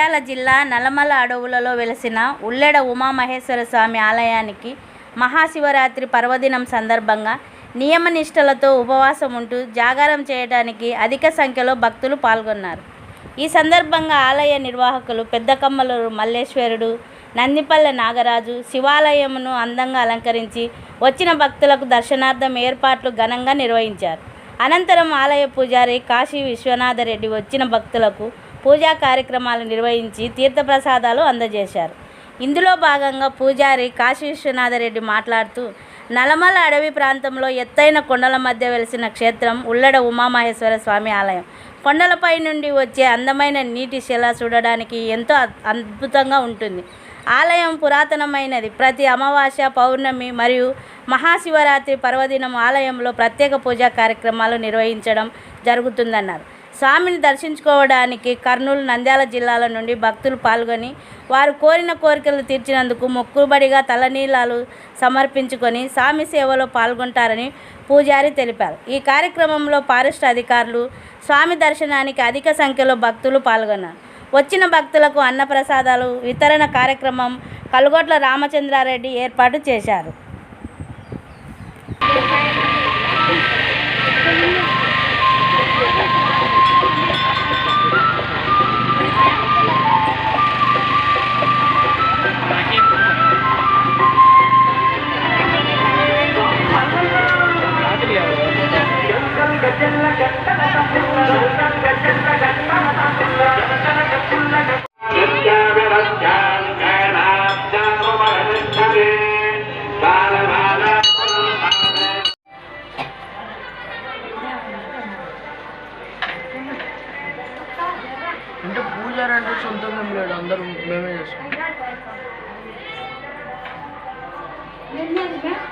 నంద్యాల జిల్లా నల్లమల అడవులలో వెలసిన ఉల్లెడ ఉమామహేశ్వర స్వామి ఆలయానికి మహాశివరాత్రి పర్వదినం సందర్భంగా నియమనిష్టలతో ఉపవాసం ఉంటూ జాగారం చేయడానికి అధిక సంఖ్యలో భక్తులు పాల్గొన్నారు. ఈ సందర్భంగా ఆలయ నిర్వాహకులు పెద్దకమ్మలూరు మల్లేశ్వరుడు నందిపల్లె నాగరాజు శివాలయమును అందంగా అలంకరించి వచ్చిన భక్తులకు దర్శనార్థం ఏర్పాట్లు ఘనంగా నిర్వహించారు. అనంతరం ఆలయ పూజారి కాశీ విశ్వనాథరెడ్డి వచ్చిన భక్తులకు పూజా కార్యక్రమాలు నిర్వహించి తీర్థప్రసాదాలు అందజేశారు. ఇందులో భాగంగా పూజారి కాశీ విశ్వనాథరెడ్డి మాట్లాడుతూ నలమల అడవి ప్రాంతంలో ఎత్తైన కొండల మధ్య వెలిసిన క్షేత్రం ఉల్లడ ఉమామహేశ్వర స్వామి ఆలయం. కొండలపై నుండి వచ్చే అందమైన నీటి శిల చూడడానికి ఎంతో అద్భుతంగా ఉంటుంది. ఆలయం పురాతనమైనది. ప్రతి అమావాస్య పౌర్ణమి మరియు మహాశివరాత్రి పర్వదినం ఆలయంలో ప్రత్యేక పూజా కార్యక్రమాలు నిర్వహించడం జరుగుతుందన్నారు. స్వామిని దర్శించుకోవడానికి కర్నూలు నంద్యాల జిల్లాల నుండి భక్తులు పాల్గొని వారు కోరిన కోరికలు తీర్చినందుకు మొక్కుబడిగా తలనీలాలు సమర్పించుకొని స్వామి సేవలో పాల్గొంటారని పూజారి తెలిపారు. ఈ కార్యక్రమంలో ఫారెస్ట్ అధికారులు స్వామి దర్శనానికి అధిక సంఖ్యలో భక్తులు పాల్గొన్నారు. వచ్చిన భక్తులకు అన్నప్రసాదాలు వితరణ కార్యక్రమం కలుగొట్ల రామచంద్రారెడ్డి ఏర్పాటు చేశారు. 你看你看你看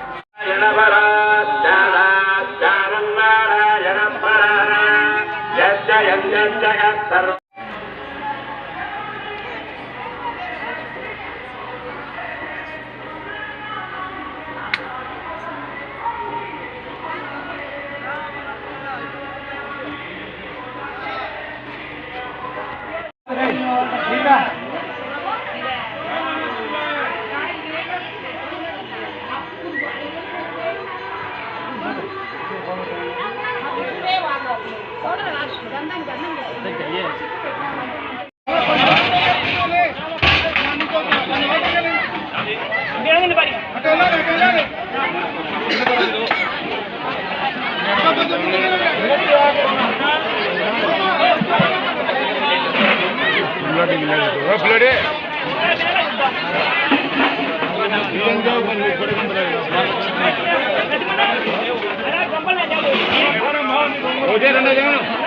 Oye, no, no, no, no.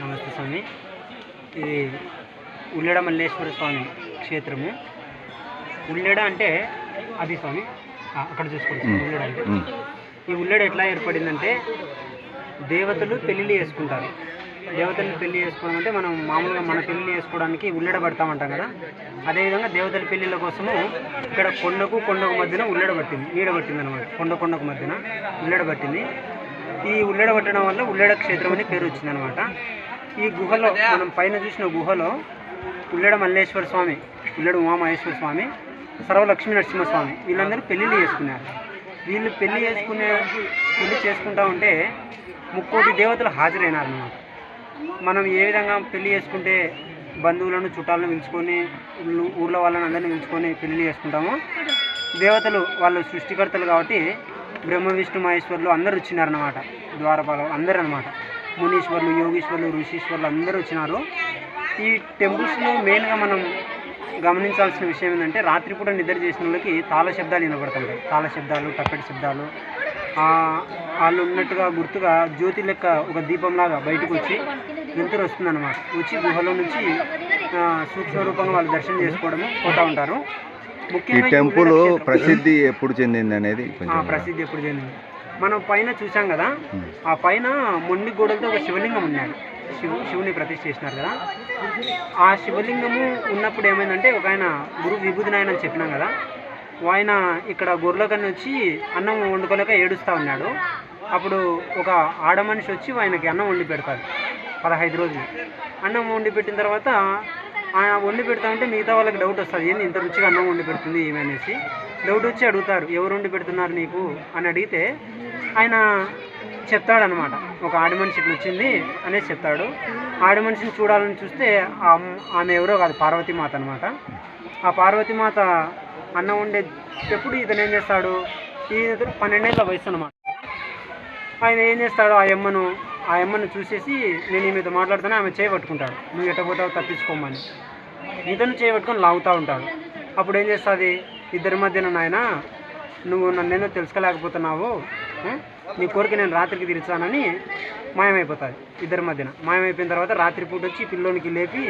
నమస్తే స్వామి. ఇది ఉల్లెడ మల్లేశ్వర స్వామి క్షేత్రము. ఉల్లెడ అంటే అది స్వామి. అక్కడ చూసుకోండి స్వామి, ఉల్లెడ అంటే. ఈ ఉల్లెడ ఎట్లా ఏర్పడిందంటే దేవతలు పెళ్ళిళ్ళు చేసుకుంటారు. దేవతల్ని పెళ్ళి చేసుకోవడం అంటే మనం మామూలుగా మన పెళ్ళి చేసుకోవడానికి ఉల్లెడ కదా? అదేవిధంగా దేవతల పెళ్ళిళ్ళ కోసము ఇక్కడ కొండకు కొండకు మధ్యన ఉల్లెడ పట్టింది నీడ పట్టింది అనమాట కొండ కొండకు మధ్యన ఉల్లెడ పట్టింది ఈ ఉల్లెడ పట్టడం వల్ల ఉల్లెడ క్షేత్రం అని పేరు వచ్చిందనమాట. ఈ గుహలో మనం పైన చూసిన గుహలో ఉల్లెడ మల్లేశ్వర స్వామి ఉల్లెడ ఉమామహేశ్వర స్వామి సర్వలక్ష్మీ నరసింహస్వామి వీళ్ళందరూ పెళ్ళిళ్ళు చేసుకున్నారు. వీళ్ళు పెళ్ళి చేసుకునే పెళ్ళి చేసుకుంటా ఉంటే ముక్కోటి దేవతలు హాజరైనారు అన్నమాట మనం ఏ విధంగా పెళ్ళి చేసుకుంటే బంధువులను చుట్టాలను పిలుచుకొని ఊర్లో వాళ్ళని అందరిని పిలుచుకొని పెళ్ళి చేసుకుంటామో దేవతలు వాళ్ళు సృష్టికర్తలు కాబట్టి బ్రహ్మ విష్ణు మహేశ్వరులు అందరూ వచ్చినారనమాట ద్వారపాల అందరూ అనమాట మునీశ్వర్లు యోగీశ్వర్లు ఋషీశ్వర్లు అందరూ వచ్చినారు. ఈ టెంపుల్స్లో మెయిన్గా మనం గమనించాల్సిన విషయం ఏంటంటే రాత్రిపూట నిద్ర చేసిన వాళ్ళకి తాళ శబ్దాలు వినపడుతుంటాయి. తాళ శబ్దాలు టప్పెట్ శబ్దాలు. వాళ్ళు ఉన్నట్టుగా గుర్తుగా జ్యోతి లెక్క ఒక దీపంలాగా బయటకు వచ్చి వెలుతురు వస్తుందన్నమాట. వచ్చి గుహలో నుంచి ఆ, సూక్ష్మ రూపంగా వాళ్ళు దర్శనం చేసుకోవడము పోతూ ఉంటారు. ఈ టెంపుల్ ప్రసిద్ధి ఎప్పుడు చెందింది అనేది ప్రసిద్ధి ఎప్పుడు చెందింది? మనం పైన చూసాం కదా. ఆ పైన మొండి గోడలతో ఒక శివలింగం ఉన్నాడు శివు శివుని ప్రతిష్ఠ చేసినారు కదా. ఆ శివలింగము ఉన్నప్పుడు ఏమైందంటే ఒక ఆయన గురు విభూతి నాయన అని చెప్పినాం కదా ఆయన ఇక్కడ గొర్రెల కన్నా వచ్చి అన్నం వండుకోలేక ఏడుస్తూ ఉన్నాడు. అప్పుడు ఒక ఆడ మనిషి వచ్చి ఆయనకి అన్నం వండి పెడతారు పదహైదు రోజులు. అన్నం వండి పెట్టిన తర్వాత ఆయన వండి పెడతా ఉంటే మిగతా వాళ్ళకి డౌట్ వస్తుంది. ఏంది ఇంత రుచిగా అన్నం వండి పెడుతుంది? ఏమి అనేసి. డౌట్ వచ్చి అడుగుతారు ఎవరు వండి పెడుతున్నారు నీకు? అని అడిగితే ఆయన చెప్తాడనమాట ఒక ఆడి మనిషి ఇట్లా వచ్చింది అనేసి చెప్తాడు. ఆడి మనిషిని చూడాలని చూస్తే ఆ ఆమె ఎవరో కాదు పార్వతీమాత అనమాట ఆ పార్వతీమాత అన్నం వండేటప్పుడు ఇతను ఏం చేస్తాడు? ఈ పన్నెండేళ్ళ వయసు అనమాట ఆయన ఏం చేస్తాడు? ఆ అమ్మను ఆ అమ్మను చూసేసి నేను ఈమెతో మాట్లాడుతానే ఆమె చేయపట్టుకుంటాడు నువ్వు ఎట్టబోతావు తప్పించుకోమని. ఇతను చేయబట్టుకొని లాగుతూ ఉంటాడు. అప్పుడు ఏం చేస్తుంది? ఇద్దరి మధ్యన నాయన నువ్వు నన్నేదో తెలుసుకోలేకపోతున్నావు. నీ కోరిక నేను రాత్రికి తీర్చానని మాయమైపోతుంది ఇద్దరి మధ్యన. మాయమైపోయిన తర్వాత రాత్రి పూట వచ్చి పిల్లోనికి లేపి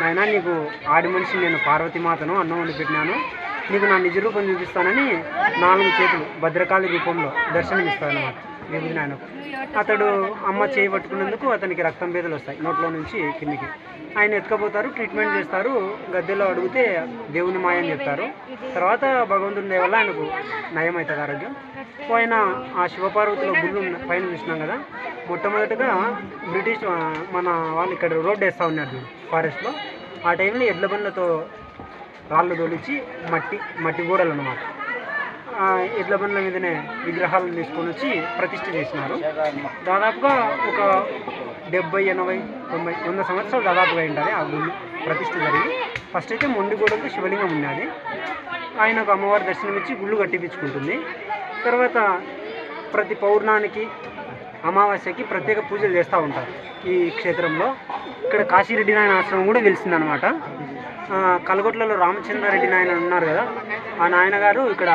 నాయన నీకు ఆడి మనిషి నేను పార్వతీమాతను అన్నం వండి పెట్టినాను. నీకు నా నిజ రూపం చూపిస్తానని నాలుగు చేతులు భద్రకాళి రూపంలో దర్శనమిస్తాడనమాట విభూతి నాయనకు అతడు అమ్మ చేయి పట్టుకున్నందుకు అతనికి రక్తం బేదలు వస్తాయి. నోట్లో నుంచి కిందికి. ఆయన ఎత్తుకపోతారు ట్రీట్మెంట్ చేస్తారు గద్దెలో అడిగితే దేవుని మాయ అని చెప్తారు. తర్వాత భగవంతుని వల్ల ఆయనకు నయం అవుతుంది ఆరోగ్యం. ఆయన ఆ శివపార్వతిలో గుళ్ళు పైన చూసినాం కదా మొట్టమొదటిగా బ్రిటిష్ మన వాళ్ళు ఇక్కడ రోడ్డు వేస్తూ ఉన్నారు ఫారెస్ట్లో. ఆ టైంలో ఎడ్ల బండ్లతో రాళ్ళు తోలిచి మట్టి మట్టి గోడలు అన్నమాట. ఎడ్ల బండ్ల మీదనే విగ్రహాలను తీసుకొని వచ్చి ప్రతిష్ఠ చేసినారు. దాదాపుగా ఒక డెబ్బై ఎనభై తొంభై వంద సంవత్సరాలు దాదాపుగా ఉంటుంది ఆ గుడి ప్రతిష్ఠ జరిగి. ఫస్ట్ అయితే మొండిగూడకు శివలింగం ఉన్నది. ఆయనకు అమ్మవారి దర్శనం ఇచ్చి గుళ్ళు కట్టిపించుకుంటుంది. తర్వాత ప్రతి పౌర్ణానికి అమావాస్యకి ప్రత్యేక పూజలు చేస్తూ ఉంటారు ఈ క్షేత్రంలో. ఇక్కడ కాశీరెడ్డి నాయన ఆశ్రమం కూడా వెలిసిందనమాట కలగొట్లలో రామచంద్రారెడ్డి నాయన ఉన్నారు కదా. ఆ నాయనగారు ఇక్కడ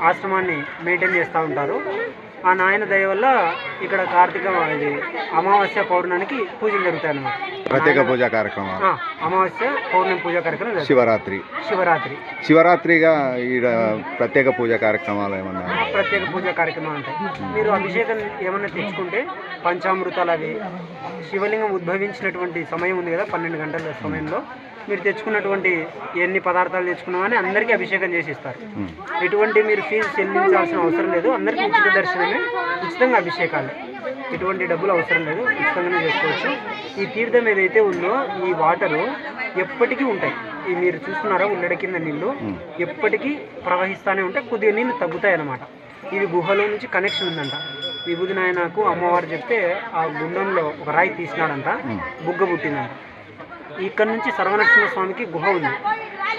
ఆశ్రమాన్ని మెయింటైన్ చేస్తూ ఉంటారు. ఆ నాయన దయ వల్ల ఇక్కడ కార్తీక అమావాస్య పౌర్ణానికి పూజలు జరుగుతాయి అన్నమాట ప్రత్యేక పూజా కార్యక్రమాలు. ఆ, అమావాస్య పౌర్ణమి పూజా కార్యక్రమం. శివరాత్రి. శివరాత్రి. శివరాత్రిగా ఈడ ప్రత్యేక పూజా కార్యక్రమాలు ఏమన్నా? ప్రత్యేక పూజా కార్యక్రమాలు ఉంటాయి. మీరు అభిషేకం ఏమైనా తెచ్చుకుంటే పంచామృతాలు అవి శివలింగం ఉద్భవించినటువంటి సమయం ఉంది కదా పన్నెండు గంటల సమయంలో. మీరు తెచ్చుకున్నటువంటి ఎన్ని పదార్థాలు తెచ్చుకున్నా కానీ అందరికీ అభిషేకం చేసి ఇస్తారు. ఎటువంటి మీరు ఫీజు చెల్లించాల్సిన అవసరం లేదు. అందరికీ ఉచిత దర్శనమే ఉచితంగా అభిషేకాలు. ఎటువంటి డబ్బులు అవసరం లేదు ఉచితంగానే చేసుకోవచ్చు. ఈ తీర్థం ఏదైతే ఉందో ఈ వాటరు ఎప్పటికీ ఉంటాయి. ఈ మీరు చూస్తున్నారా ఉల్లడ కింద నీళ్ళు. ఎప్పటికీ ప్రవహిస్తూనే ఉంటాయి. కొద్దిగా నీళ్ళు తగ్గుతాయి అన్నమాట. ఇది గుహలో నుంచి కనెక్షన్ ఉందంట. విభూది నాయనకు అమ్మవారు చెప్తే ఆ గుండంలో ఒక రాయి తీసినాడంట. బుగ్గ పుట్టిందంట. ఇక్కడ నుంచి సర్వనరసింహ స్వామికి గుహ ఉంది.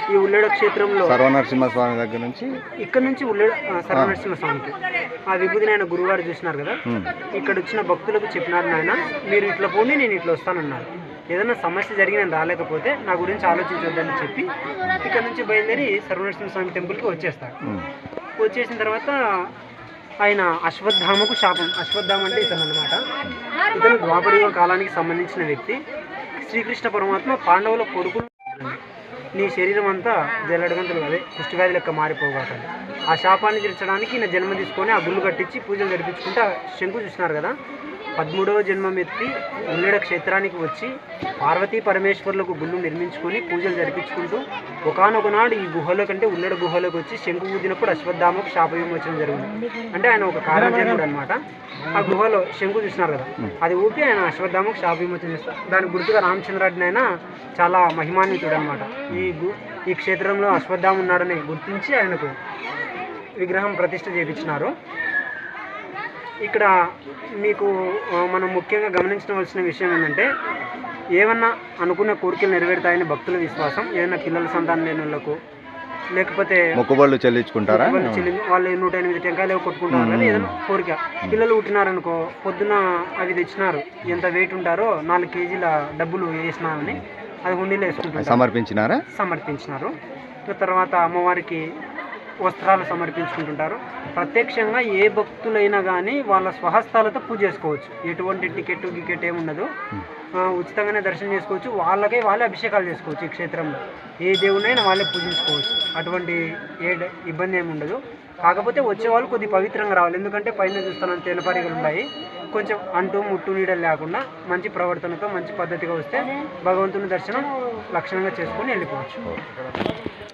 ఈ ఉల్లెడ క్షేత్రంలో. సర్వనరసింహస్వామి దగ్గర నుంచి ఇక్కడ నుంచి ఉల్లెడ ఆ, సర్వనరసింహ స్వామికి ఆ విభూతి నాయన గురువారు చూసినారు కదా. ఇక్కడ వచ్చిన భక్తులకు చెప్పినారు నాయన మీరు ఇట్లా పోండి నేను ఇట్లా వస్తానన్నారు. ఏదైనా సమస్య జరిగి నేను రాలేకపోతే నా గురించి ఆలోచించొద్దని చెప్పి ఇక్కడ నుంచి బయలుదేరి సర్వనరసింహ స్వామి టెంపుల్కి వచ్చేస్తాడు. వచ్చేసిన తర్వాత ఆయన అశ్వత్థామకు శాపం అశ్వత్థామ అంటే ఇతను అనమాట ఇతను ద్వాపరయుగ కాలానికి సంబంధించిన వ్యక్తి. శ్రీకృష్ణ పరమాత్మ పాండవుల కొడుకులు నీ శరీరం అంతా జల్లడగంతులు అదే కుష్టివ్యాధి లెక్క మారిపోగలదు ఆ శాపాన్ని తీర్చడానికి నా జన్మ తీసుకొని ఆ గుళ్ళు కట్టించి పూజలు జరిపించుకుంటే శంకు చూసినారు కదా పదమూడవ జన్మం ఎత్తి ఉల్లెడ క్షేత్రానికి వచ్చి పార్వతీ పరమేశ్వర్లకు గుళ్ళు నిర్మించుకొని పూజలు జరిపించుకుంటూ ఒకనొకనాడు ఈ గుహలో కంటే ఉల్లెడ గుహలోకి వచ్చి శంకు ఊదినప్పుడు అశ్వత్థామకు శాప జరిగింది. అంటే ఆయన ఒక కారణజన్ముడు అనమాట ఆ గుహలో శంకు చూసినారు కదా. అది ఊపి ఆయన అశ్వత్థామకు శాప విమోచన చేస్తారు దానికి గుర్తుగా రామచంద్రాడిని ఆయన చాలా మహిమాన్వితుడు అనమాట ఈ గు ఈ క్షేత్రంలో అశ్వత్థామ ఉన్నాడని గుర్తించి ఆయనకు విగ్రహం ప్రతిష్ఠ చేయించినారు ఇక్కడ మీకు మనం ముఖ్యంగా గమనించవలసిన విషయం ఏంటంటే ఏమన్నా అనుకున్న కోరికలు నెరవేరుతాయని భక్తుల విశ్వాసం ఏదైనా పిల్లల సంతానం లేని వాళ్ళకు లేకపోతే మొక్కుబళ్ళు చెల్లించుకుంటారా? వాళ్ళు వాళ్ళు నూట ఎనిమిది టెంకాయలు కొట్టుకుంటారు కదా ఏదైనా కోరిక. పిల్లలు పుట్టినారనుకో పొద్దున అవి తెచ్చినారు ఎంత వెయిట్ ఉంటారో నాలుగు కేజీల డబ్బులు వేసినారని అది హుండీలో వేసుకుంటారు సమర్పించినారా? సమర్పించినారు. తర్వాత అమ్మవారికి వస్త్రాలు సమర్పించుకుంటుంటారు. ప్రత్యక్షంగా ఏ భక్తులైనా కానీ వాళ్ళ స్వహస్తాలతో పూజ చేసుకోవచ్చు. ఎటువంటి టికెట్ గికెట్ ఏముండదు ఉండదు. ఉచితంగానే దర్శనం చేసుకోవచ్చు. వాళ్ళకే వాళ్ళే అభిషేకాలు చేసుకోవచ్చు ఈ క్షేత్రంలో. ఏ దేవుడైనా వాళ్ళే పూజించుకోవచ్చు. అటువంటి ఏ ఇబ్బంది ఏమి ఉండదు. కాకపోతే వచ్చే వాళ్ళు కొద్ది పవిత్రంగా రావాలి. ఎందుకంటే పైన చూస్తున్నాను తేనపరిగలు ఉంటాయి కొంచెం అంటూ ముట్టు నీడలు లేకుండా మంచి ప్రవర్తనతో మంచి పద్ధతిగా వస్తే భగవంతుని దర్శనం లక్షణంగా చేసుకొని వెళ్ళిపోవచ్చు.